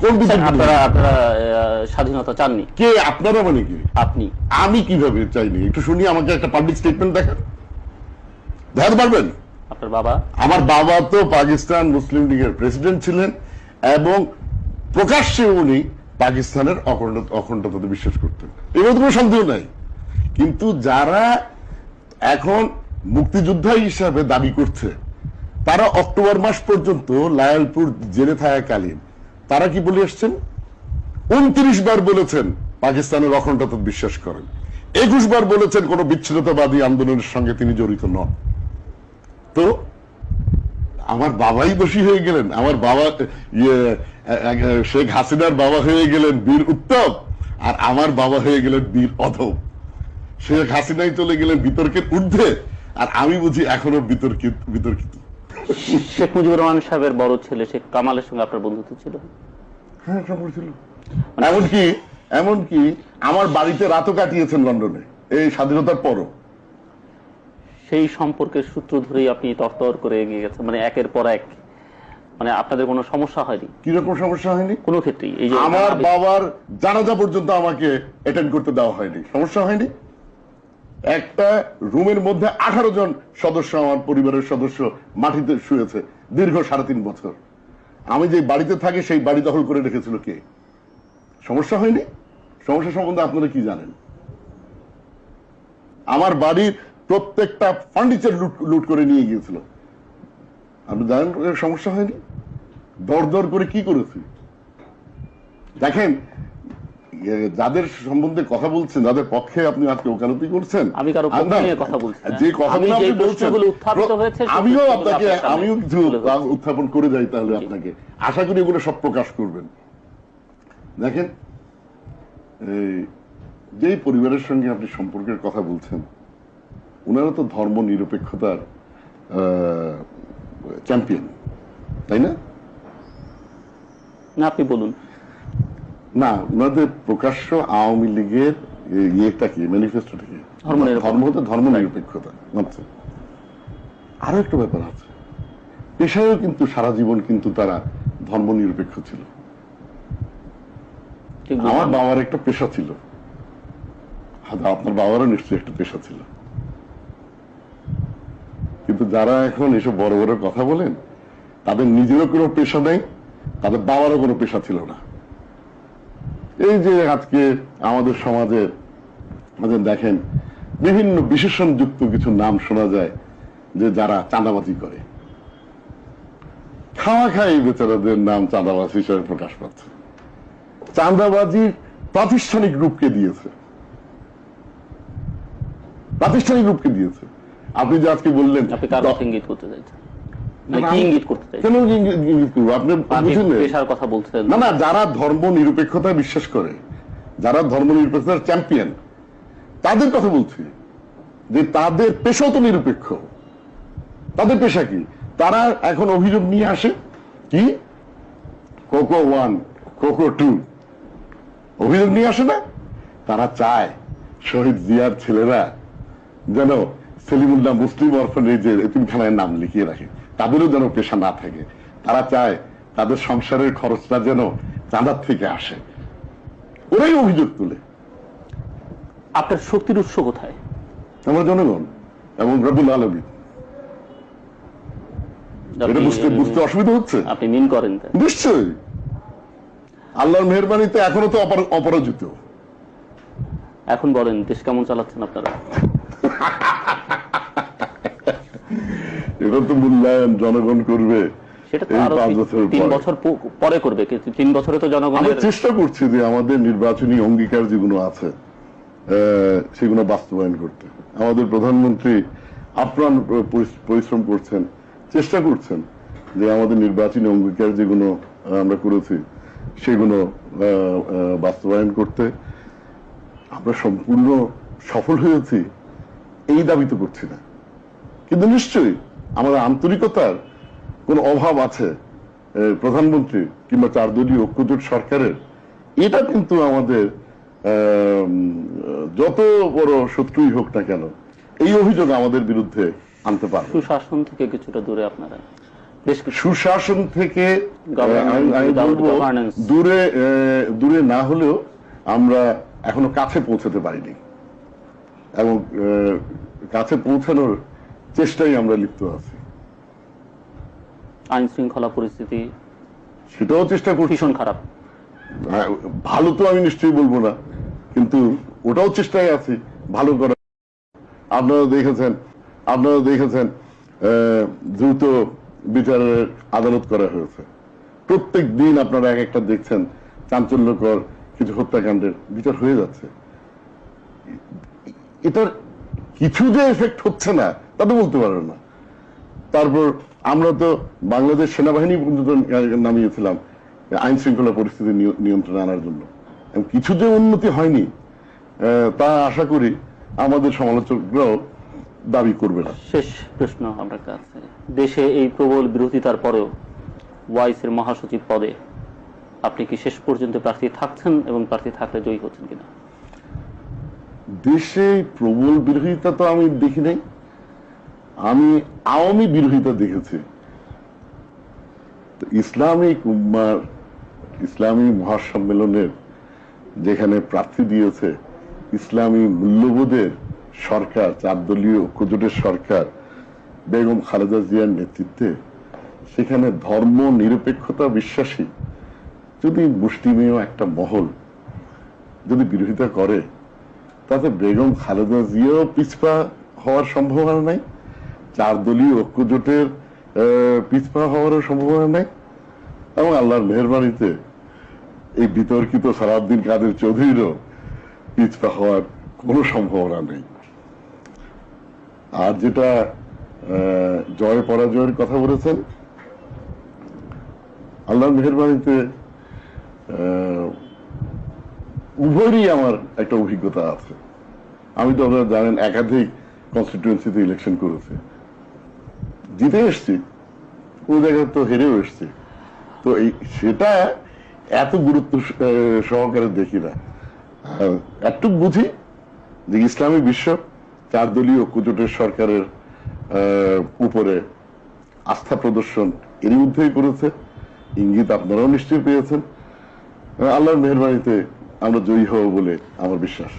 কোন বিতর্কিত আপনারা আপনারা স্বাধীনতা চাননি। কে আপনারা মানে কি? আপনি। আমি কীভাবে চাইনি? একটু শুনি আমাকে একটা পাবলিক স্টেটমেন্ট দেখান। দেখাতে পারবেন? আপনার বাবা? আমার বাবা তো পাকিস্তান মুসলিম লীগের প্রেসিডেন্ট ছিলেন এবং প্রকাশ্যে উনি পাকিস্তানের অখণ্ড- অখণ্ডতাতে বিশ্বাস করতেন। এগুলো কোনো সন্দেহ নাই। কিন্তু যারা এখন মুক্তিযোদ্ধা হিসাবে দাবি করছে তারা অক্টোবর মাস পর্যন্ত লায়ালপুর জেলে থাকাকালীন তারা কি বলে আসছেন উনত্রিশ বার বলেছেন, পাকিস্তানের অখণ্ডতা বিশ্বাস করেন। একুশ বার বলেছেন কোন বিচ্ছিন্নতাবাদী আন্দোলনের সঙ্গে তিনি জড়িত নন। তো আমার বাবাই দোষী হয়ে গেলেন, আমার বাবা ইয়ে শেখ হাসিনার বাবা হয়ে গেলেন বীর উত্তম, আর আমার বাবা হয়ে গেলেন বীর অধম। শেখ হাসিনাই চলে গেলেন বিতর্কের ঊর্ধ্বে, আর আমি বুঝি এখনও বিতর্কিত বিতর্কিত। শেখ মুজিবুর রহমান সাহেবের বড় ছেলে শেখ কামালের সঙ্গে আপনার বন্ধুত্ব ছিল? হ্যাঁ সম্পর্ক ছিল? এমনকি এমনকি আমার বাড়িতে রাতও কাটিয়েছেন লন্ডনে এই স্বাধীনতার পরও। সেই সম্পর্কের সূত্র ধরেই আপনি তরতর করে এগিয়ে গেছেন মানে একের পর এক। মানে আপনাদের কোনো সমস্যা হয়নি? কীরকম সমস্যা হয়নি? কোনো ক্ষেত্রেই এই যে আমার বাবার জানাজা পর্যন্ত আমাকে অ্যাটেন্ড করতে দেওয়া হয়নি। সমস্যা হয়নি? একটা রুমের মধ্যে আঠারো জন সদস্য, আমার পরিবারের সদস্য মাটিতে শুয়েছে দীর্ঘ সাড়ে তিন বছর। আমি যে বাড়িতে থাকি, সেই বাড়ি দখল করে রেখেছিল কে? সমস্যা হয়নি? সমস্যা সম্বন্ধে আপনারা কি জানেন? আমার বাড়ির প্রত্যেকটা ফার্নিচার লুট লুট করে নিয়ে গিয়েছিল। আপনি জানেন সমস্যা হয়নি? দর দর করে কি করেছি? দেখেন যাদের সম্বন্ধে কথা বলছেন যাদের পক্ষে আপনি আজকে ওকালতি করছেন আমি কারও পক্ষে নিয়ে কথা বলছি। যে কথাগুলো আপনি বলছেন উত্থাপিত হয়েছে, আমিও আপনাকে আমিও কিছু উত্থাপন করে যাই তাহলে আপনাকে। আশা করি এগুলো সব প্রকাশ করবেন। দেখেন এই যেই পরিবারের সঙ্গে আপনি সম্পর্কের কথা বলছেন ওনারা তো ধর্ম নিরপেক্ষতার চ্যাম্পিয়ন তাই না? না আপনি বলুন। না ওনাদের প্রকাশ্য আওয়ামী লীগের ইয়েটা কি ম্যানিফেস্টোটা কি? ধর্ম হতে ধর্ম নিরপেক্ষতা আচ্ছা আরও একটা ব্যাপার আছে। পেশায়ও কিন্তু সারা জীবন কিন্তু তারা ধর্ম নিরপেক্ষ ছিল আমার বাবার একটা পেশা ছিল। আপনার বাবারও নিশ্চয়ই একটা পেশা ছিল। কিন্তু যারা এখন এসব বড় বড় কথা বলেন তাদের নিজেরও কোনো পেশা নেই তাদের বাবারও কোনো পেশা ছিল না। এই যে আজকে আমাদের সমাজে দেখেন বিভিন্ন বিশেষণ যুক্ত কিছু নাম শোনা যায় যে যারা চাঁদাবাজি করে। খাওয়া খাই বেচারাদের নাম চাঁদাবাজ হিসেবে প্রকাশ পাচ্ছে। চাঁদাবাজির প্রাতিষ্ঠানিক রূপকে দিয়েছে। প্রাতিষ্ঠানিক রূপকে দিয়েছে। আপনি যে আজকে বললেন আপনি কার ইঙ্গিত করতে চাইছেন। না, না? যারা ধর্ম নিরপেক্ষতা বিশ্বাস করে যারা ধর্ম নিরপেক্ষতার চ্যাম্পিয়ন তাদের কথা বলছি। যে তাদের পেশাও তো নিরপেক্ষ। তাদের পেশা কি? তারা এখন অভিযোগ নিয়ে আসে কি? কোকো ওয়ান কোকো টু অভিযোগ নিয়ে আসে না? তারা চায় শহীদ জিয়ার ছেলেরা যেন সেলিমুল্লাহ মুসলিম অরফানেজের এতিমখানায় নাম লিখিয়ে রাখে। তাদেরও যেন পেশা না থাকে। তারা চায় তাদের সংসারের খরচটা যেন চাঁদার থেকে আসে। ওরাই অভিযোগ তুলে। আপনার শক্তির উৎস কোথায়? আমার জনগণ এবং রবুল আলমী। এটা আপনি- বুঝতে বুঝতে অসুবিধা হচ্ছে? আপনি মিন করেন নিশ্চয়ই। আল্লাহর মেহরবানিতে এখনও তো অপর- অপরাজিত। এখন বলেন দেশ কেমন চালাচ্ছেন আপনারা? এটা তো মূল্যায়ন জনগণ করবে। সেটা তো আরও তিন- বছর পরে। বছর প- পরে করবে তিন বছরে তো আমরা চেষ্টা করছি যে আমাদের নির্বাচনী অঙ্গীকার যেগুলো আছে সেগুলো বাস্তবায়ন করতে। আমাদের প্রধানমন্ত্রী আপ্রাণ পরিশ্রম করছেন চেষ্টা করছেন যে আমাদের নির্বাচনী অঙ্গীকার যেগুলো আমরা করেছি সেগুলো বাস্তবায়ন করতে। আমরা সম্পূর্ণ সফল হয়েছি এই দাবি তো করছি না। কিন্তু নিশ্চয়ই আমাদের আন্তরিকতার কোনো অভাব আছে প্রধানমন্ত্রী কিংবা চার দলীয় ঐক্যজোট সরকারের? এটা কিন্তু আমাদের আম, যত বড় শত্রুই হোক না কেন এই অভিযোগ আমাদের বিরুদ্ধে আনতে পারবে সুশাসন থেকে কিছুটা দূরে আপনারা। সুশাসন থেকে দূরে দূরে না হলেও আমরা এখনও কাছে পৌঁছাতে পারিনি। এবং কাছে পৌঁছানোর চেষ্টায় আমরা লিপ্ত আছি। আইন শৃঙ্খলা পরিস্থিতি সেটাও চেষ্টা করছি। ভীষণ খারাপ। হ্যাঁ, ভালো তো আমি নিশ্চয়ই বলব না কিন্তু ওটাও চেষ্টায় আছি ভালো করার আপনারা দেখেছেন আপনারা দেখেছেন দ্রুত বিচারের আদালত করা হয়েছে। প্রত্যেক দিন আপনারা এক একটা দেখছেন চাঞ্চল্যকর কিছু হত্যাকাণ্ডের বিচার হয়ে যাচ্ছে। এটার কিছু যে এফেক্ট হচ্ছে না তা তো বলতে পারবেন না। তারপর আমরা তো বাংলাদেশ সেনাবাহিনী পর্যন্ত নামিয়েছিলাম আইন শৃঙ্খলা পরিস্থিতি নিয়- নিয়ন্ত্রণে আনার জন্য। কিছু যে উন্নতি হয়নি তা আশা করি আমাদের সমালোচকরাও দাবি করবে না। শেষ প্রশ্ন আপনার কাছে। দেশে এই প্রবল বিরোধিতার পরেও ওয়াইসের মহাসচিব পদে আপনি কি শেষ পর্যন্ত প্রার্থী থাকছেন এবং প্রার্থী থাকলে জয়ী হচ্ছেন কিনা? দেশে প্রবল বিরোধিতা তো আমি দেখি নাই। আমি আওয়ামী বিরোধিতা দেখেছি। ইসলামিক উম্মার, ইসলামী মহাসম্মেলনের যেখানে প্রার্থী দিয়েছে ইসলামী মূল্যবোধের সরকার চার দলীয় ঐক্যজোটের সরকার, বেগম খালেদা জিয়ার নেতৃত্বে, সেখানে ধর্ম নিরপেক্ষতা বিশ্বাসী, যদি মুষ্টিমেয় একটা মহল যদি বিরোধিতা করে, তাতে বেগম খালেদা জিয়াও পিছপা হওয়ার সম্ভাবনা নাই? চার দলীয় ঐক্যজোটের পিছপা হওয়ারও সম্ভাবনা নাই। এবং আল্লাহর মেহরবানিতে এই বিতর্কিত সালাউদ্দিন কাদের চৌধুরীরও পিছপা হওয়ার কোনো সম্ভাবনা নেই। আর যেটা জয় পরাজয়ের কথা বলেছেন, আল্লাহর মেহরবানিতে উভয়েরই আমার একটা অভিজ্ঞতা আছে। আমি তো আপনারা জানেন একাধিক কনস্টিটুয়েন্সিতে ইলেকশন করেছে। জিতে এসছি। কোনো জায়গায় তো হেরেও এসছি। তো এই সেটা এত গুরুত্ব সহকারে দেখি না। একটু বুঝি যে ইসলামী বিশ্ব চার দলীয় ঐক্যজোটের সরকারের উপরে আস্থা প্রদর্শন এরই মধ্যেই করেছে। ইঙ্গিত আপনারাও নিশ্চয়ই পেয়েছেন। আল্লাহর মেহরবানিতে আমরা জয়ী হব বলে আমার বিশ্বাস।